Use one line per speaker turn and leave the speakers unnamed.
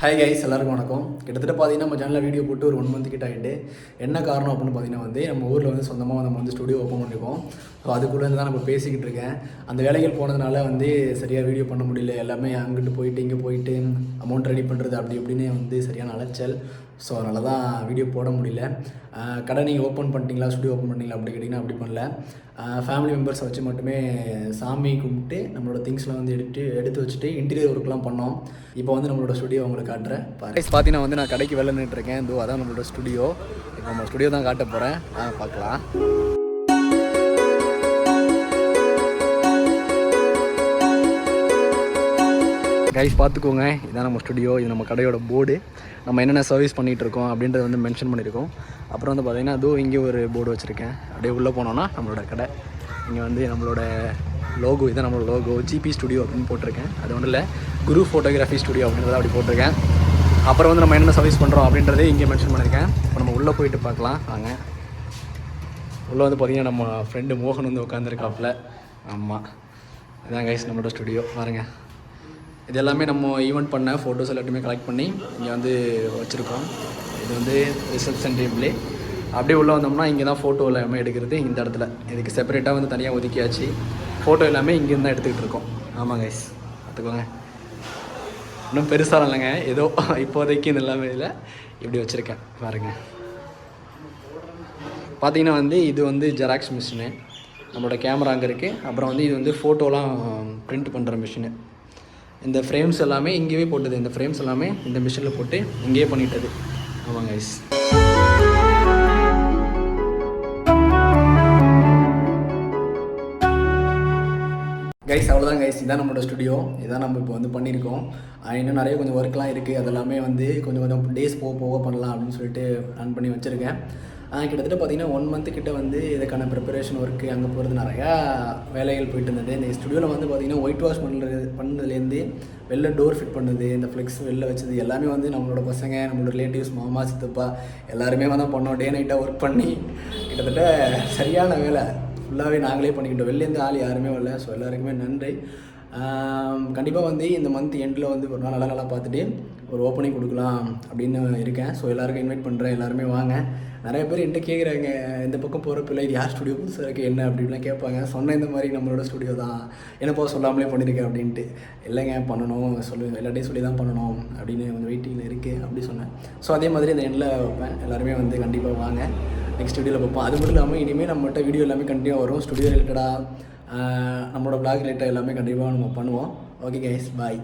Hi guys எல்லாருக்கும் வணக்கம். கிட்டத்தட்ட பார்த்தீங்கன்னா நம்ம சேனலில் வீடியோ போட்டு ஒரு ஒன் மந்த் கிட்ட ஆகிட்டு என்ன காரணம் அப்படின்னு பார்த்தீங்கன்னா வந்து நம்ம ஊரில் வந்து சொந்தமாக நம்ம வந்து ஸ்டுடியோ ஓப்பன் பண்ணியிருக்கோம் ஸோ அதுக்குள்ளே தான் நம்ம பேசிக்கிட்டு இருக்கேன். அந்த வேலைகள் போனதுனால வந்து சரியாக வீடியோ பண்ண முடியல. எல்லாமே அங்கிட்டு போயிட்டு இங்கே போயிட்டு அமௌண்ட் ரெடி பண்ணுறது அப்படி இப்படின்னு வந்து சரியான அலைச்சல். ஸோ அதனால தான் வீடியோ போட முடியல. கடை நீங்கள் ஓப்பன் பண்ணிட்டீங்களா? ஸ்டுடியோ ஓப்பன் பண்ணிங்களா அப்படி கேட்டிங்கன்னா அப்படி பண்ணல. ஃபேமிலி மெம்பர்ஸை வச்சு மட்டுமே சாமி கும்பிட்டு நம்மளோட திங்ஸ்லாம் வந்து எடுத்து எடுத்து வச்சுட்டு இன்டீரியர் ஒர்க்லாம் பண்ணோம். இப்போ வந்து நம்மளோட ஸ்டுடியோ உங்களுக்கு காட்டுறேன் பாருங்க பார்த்தீங்கன்னா வந்து நான் கடைக்கு வெளில நின்றுருக்கேன் இதோ அதான் நம்மளோட ஸ்டுடியோ இப்போ நம்ம ஸ்டுடியோ தான் காட்ட போகிறேன் ஆ பார்க்கலாம். கைஸ் பார்த்துக்கோங்க. இதான் நம்ம ஸ்டுடியோ இது நம்ம கடையோட போர்டு நம்ம என்னென்ன சர்வீஸ் பண்ணிகிட்டு இருக்கோம் அப்படின்றத வந்து மென்ஷன் பண்ணியிருக்கோம். அப்புறம் வந்து பார்த்திங்கன்னா அதுவும் இங்கே ஒரு போர்டு வச்சுருக்கேன். அப்படியே உள்ளே போனோன்னா நம்மளோட கடை. இங்கே வந்து நம்மளோட லோகோ இதான் நம்மளோட லோகோ ஜிபி ஸ்டுடியோ அப்படின்னு போட்டிருக்கேன். அது ஒன்றும் இல்லை. குரு ஃபோட்டோகிராஃபி ஸ்டுடியோ அப்படின்றத அப்படி போட்டிருக்கேன். அப்புறம் வந்து நம்ம என்னென்ன சர்வீஸ் பண்ணுறோம் அப்படின்றதே இங்கே மென்ஷன் பண்ணியிருக்கேன். இப்போ நம்ம உள்ளே போயிட்டு பார்க்கலாம். வாங்க. உள்ளே வந்து பார்த்தீங்கன்னா நம்ம ஃப்ரெண்டு மோகன் வந்து உட்காந்துருக்காப்புல ஆமாம் இதான் கைஸ் நம்மளோட ஸ்டுடியோ பாருங்க. இது எல்லாமே நம்ம ஈவெண்ட் பண்ண ஃபோட்டோஸ் எல்லாத்தையுமே கலெக்ட் பண்ணி இங்கே வந்து வச்சுருக்கோம். இது வந்து ரிசப்ஷன் டீம்லே அப்படியே உள்ளே வந்தோம்னா இங்கே தான் ஃபோட்டோ எல்லாமே எடுக்கிறது இந்த இடத்துல. இதுக்கு செப்பரேட்டாக வந்து தனியாக ஒதுக்கியாச்சு. ஃபோட்டோ எல்லாமே இங்கேருந்து தான் எடுத்துக்கிட்டு இருக்கோம் ஆமாம் கைஸ் பார்த்துக்கோங்க. இன்னும் பெருசாக இல்லைங்க. ஏதோ இப்போதைக்கு இந்த எல்லாமே இதில் இப்படி வச்சுருக்கேன். பாருங்கள் பார்த்தீங்கன்னா வந்து இது வந்து ஜெராக்ஸ் மிஷினு நம்மளோட கேமரா அங்கே இருக்குது அப்புறம் வந்து இது வந்து ஃபோட்டோலாம் பிரிண்ட் பண்ணுற மிஷினு இந்த ஃப்ரேம்ஸ் எல்லாமே இங்கேயே போட்டது. இந்த ஃப்ரேம்ஸ் எல்லாமே இந்த மிஷினில் போட்டு இங்கேயே பண்ணிட்டது. ஆமாங்க ஐஸ் கைஸ் அவ்வளோதான் கைஸ் இதான் நம்மளோட ஸ்டுடியோ இதான் நம்ம இப்போ வந்து பண்ணியிருக்கோம். இன்னும் நிறைய கொஞ்சம் ஒர்க்லாம் இருக்குது அதெல்லாமே வந்து கொஞ்சம் கொஞ்சம் டேஸ் போக போக பண்ணலாம் அப்படின்னு சொல்லிட்டு பிளான் பண்ணி வச்சுருக்கேன். கிட்டத்தட்ட பார்த்தீங்கன்னா ஒன் மந்த் கிட்ட வந்து இதுக்கான ப்ரிப்பரேஷன் ஒர்க்கு அங்கே போகிறது நிறையா வேலைகள் போயிட்டு இருந்தது. இந்த ஸ்டுடியோவில் வந்து பார்த்தீங்கன்னா ஒயிட் வாஷ் பண்ணுறது பண்ணதுலேருந்து வெளில டோர் ஃபிட் பண்ணுது இந்த ஃப்ளெக்ஸ் வெளில வச்சது எல்லாமே வந்து நம்மளோட பசங்க நம்மளோட ரிலேட்டிவ்ஸ் மாமா சித்தப்பா எல்லாருமே வந்து பண்ணோம். டே நைட்டாக ஒர்க் பண்ணி கிட்டத்தட்ட சரியான வேலை. ஃபுல்லாகவே நாங்களே பண்ணிக்கிட்டோம். வெளிலேருந்து ஆள் யாருமே வரல. ஸோ எல்லாருக்குமே நன்றி. கண்டிப்பாக வந்து இந்த மந்த் எண்டில் வந்து ஒரு நாள் நல்லா நல்லா பார்த்துட்டு ஒரு ஓப்பனிங் கொடுக்கலாம் அப்படின்னு இருக்கேன். ஸோ எல்லாருக்கும் இன்வைட் பண்ணுறேன் எல்லாருமே வாங்க. நிறைய பேர் என்கிட்ட கேட்குறாங்க இந்த பக்கம் போகிற பிள்ளை இது யார் ஸ்டுடியோ புதுசாக இருக்குது என்ன? அப்படின்லாம் கேட்பாங்க. சொன்ன இந்த மாதிரி நம்மளோட ஸ்டுடியோ தான். என்னப்போ சொல்லாமலே பண்ணியிருக்கேன் அப்படின்ட்டு. இல்லைங்க பண்ணணும். சொல்லு எல்லாட்டையும் சொல்லி தான் பண்ணணும். அப்படின்னு கொஞ்சம் வெயிட்டிங்கில் இருக்குது அப்படி சொன்னேன். ஸோ அதே மாதிரி இந்த எண்டில் வைப்பேன். எல்லாருமே வந்து கண்டிப்பாக வாங்க. நெக்ஸ்ட் வீடியோவில் பார்ப்போம். அது மட்டும் இல்லாமல் இனிமேல் நம்மகிட்ட வீடியோ எல்லாமே கண்டினியூ வரும். ஸ்டுடியோ ரிலேட்டடாக நம்மளோட பிளாக் ரிலேட்டட் எல்லாமே கண்டிப்பாக நம்ம பண்ணுவோம். Okay guys bye